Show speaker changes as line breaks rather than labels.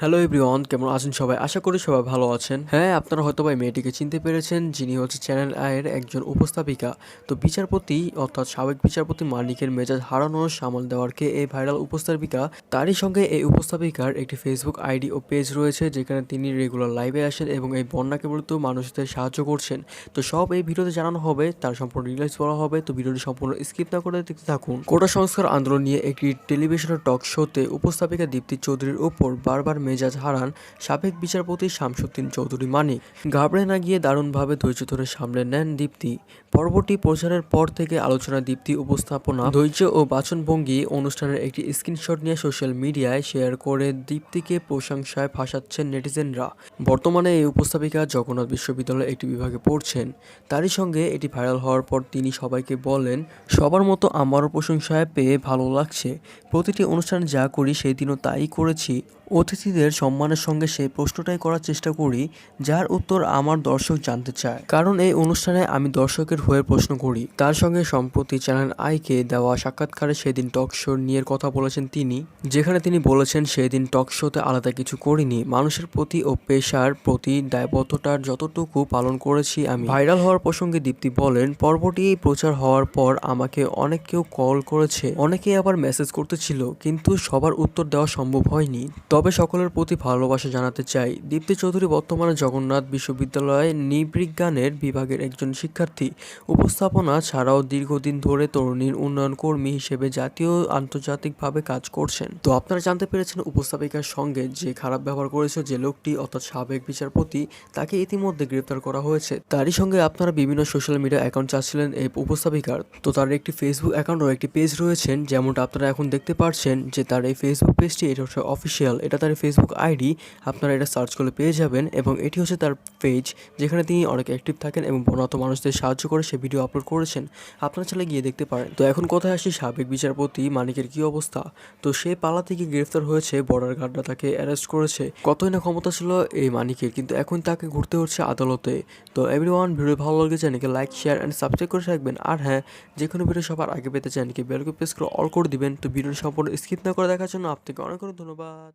Hello everyone কেমন আছেন সবাই? আশা করি সবাই ভালো আছেন। হ্যাঁ আপনারা হয়তো এই মেয়েটিকে চিনতে পেরেছেন, যিনি হচ্ছে চ্যানেল আয়ের একজন উপস্থাপিকা। তো বিচারপতি, অর্থাৎ সাবেক বিচারপতি মানিকের মেজাজ হারানোর সামাল দেওয়ারকে এই ভাইরাল উপস্থাপিকা, তারই সঙ্গে এই উপস্থাপিকার একটি ফেসবুক আইডি ও পেজ রয়েছে, যেখানে তিনি রেগুলার লাইভে আসেন এবং এই বন্যাকে মূলত মানুষদের সাহায্য করছেন। তো সব এই ভিডিওতে জানানো হবে, তার সম্পূর্ণ রিলাইজ বলা হবে। তো ভিডিওটি সম্পূর্ণ স্কিপ না করে দেখতে থাকুন। কোটা সংস্কার আন্দোলন নিয়ে একটি টেলিভিশনের টক শোতে উপস্থাপিকা দীপ্তি চৌধুরীর উপর বারবার মেজাজ হারান সাবেক বিচারপতি শামসুদ্দিন চৌধুরী মানিক। ঘাবড়ে না গিয়ে দারুণভাবে ধৈর্য ধরে সামলে নেন দীপ্তি। পরবর্তী প্রচারের পর থেকে আলোচনা দীপ্তি উপস্থাপনা, ধৈর্য ও বাচনভঙ্গি অনুষ্ঠানের একটি স্ক্রিনশট নিয়ে সোশ্যাল মিডিয়ায় শেয়ার করে দীপ্তিকে প্রশংসায় ভাসাচ্ছেন নেটিজেনরা। বর্তমানে এই উপস্থাপিকা জগন্নাথ বিশ্ববিদ্যালয়ের একটি বিভাগে পড়ছেন। তারই সঙ্গে এটি ভাইরাল হওয়ার পর তিনি সবাইকে বলেন, সবার মতো আমারও প্রশংসায় পেয়ে ভালো লাগছে। প্রতিটি অনুষ্ঠানে যা করি সেই দিনও তাই করেছি। অতিথিদের সম্মানের সঙ্গে সেই প্রশ্নটাই করার চেষ্টা করি, যার উত্তর আমার দর্শক জানতে চায়। কারণ এই অনুষ্ঠানে আমি দর্শকের হয়ে প্রশ্ন করি। তার সঙ্গে সম্প্রতি চ্যানেল আইকে দেওয়া সাক্ষাৎকারে সেদিন টক শো নিয়ে কথা বলেছেন তিনি, যেখানে তিনি বলেছেন সেদিন টক শোতে আলাদা কিছু করিনি। মানুষের প্রতি ও পেশার প্রতি দায়বদ্ধতার যতটুকু পালন করেছি আমি। ভাইরাল হওয়ার প্রসঙ্গে দীপ্তি বলেন, পর্বটি প্রচার হওয়ার পর আমাকে অনেক কেউ কল করেছে, অনেকেই আবার মেসেজ করতেছিল, কিন্তু সবার উত্তর দেওয়া সম্ভব হয়নি। তবে সকলের প্রতি ভালোবাসা জানাতে চাই। দীপ্তি চৌধুরী বর্তমানে জগন্নাথ বিশ্ববিদ্যালয়ে নৃবিজ্ঞানের বিভাগের একজন শিক্ষার্থী। উপস্থাপনা ছাড়াও দীর্ঘদিন ধরে তরুণীর উন্নয়ন কর্মী হিসেবে জাতীয় আন্তর্জাতিকভাবে কাজ করছেন। তো আপনারা জানতে পেরেছেন উপস্থাপিকার সঙ্গে যে খারাপ ব্যবহার করেছে যে লোকটি, অর্থাৎ সাবেক বিচারপতি, তাকে ইতিমধ্যে গ্রেপ্তার করা হয়েছে। তারই সঙ্গে আপনারা বিভিন্ন সোশ্যাল মিডিয়া অ্যাকাউন্ট চাচ্ছিলেন এই উপস্থাপিকার। তো তার একটি ফেসবুক অ্যাকাউন্ট ও একটি পেজ রয়েছেন, যেমনটা আপনারা এখন দেখতে পাচ্ছেন যে তার এই ফেসবুক পেজটি এটা হচ্ছে অফিসিয়াল এটা তার ফেসবুক আইডি আপনারা এটা সার্চ করলে পেয়ে যাবেন এবং এটি হচ্ছে তার পেজ যেখানে তিনি অনেক অ্যাক্টিভ থাকেন এবং বনত মানুষদের সাহায্য করে সে ভিডিও আপলোড করেছেন। আপনারা চাইলে গিয়ে দেখতে পারেন। তো এখন কথায় আসি সাবেক বিচারপতি মানিকের কি অবস্থা? তো সে পালা থেকে গ্রেফতার হয়েছে বর্ডার গার্ডরা তাকে অ্যারেস্ট করেছে। কতই না ক্ষমতা ছিল এই মানিকের, কিন্তু এখন তাকে ঘুরতে হচ্ছে আদালতে। তো এভরি ওয়ান ভিডিও ভালো লাগে চ্যানেলকে লাইক শেয়ার অ্যান্ড সাবস্ক্রাইব করে রাখবেন। আর হ্যাঁ যে কোনো ভিডিও সবার আগে পেতে চ্যানেলকে বেলকে প্রেস করে অল করে দিবেন। তো ভিডিওটি সম্পূর্ণ স্কিপ না করে দেখার জন্য আপনাকে অনেক অনেক ধন্যবাদ।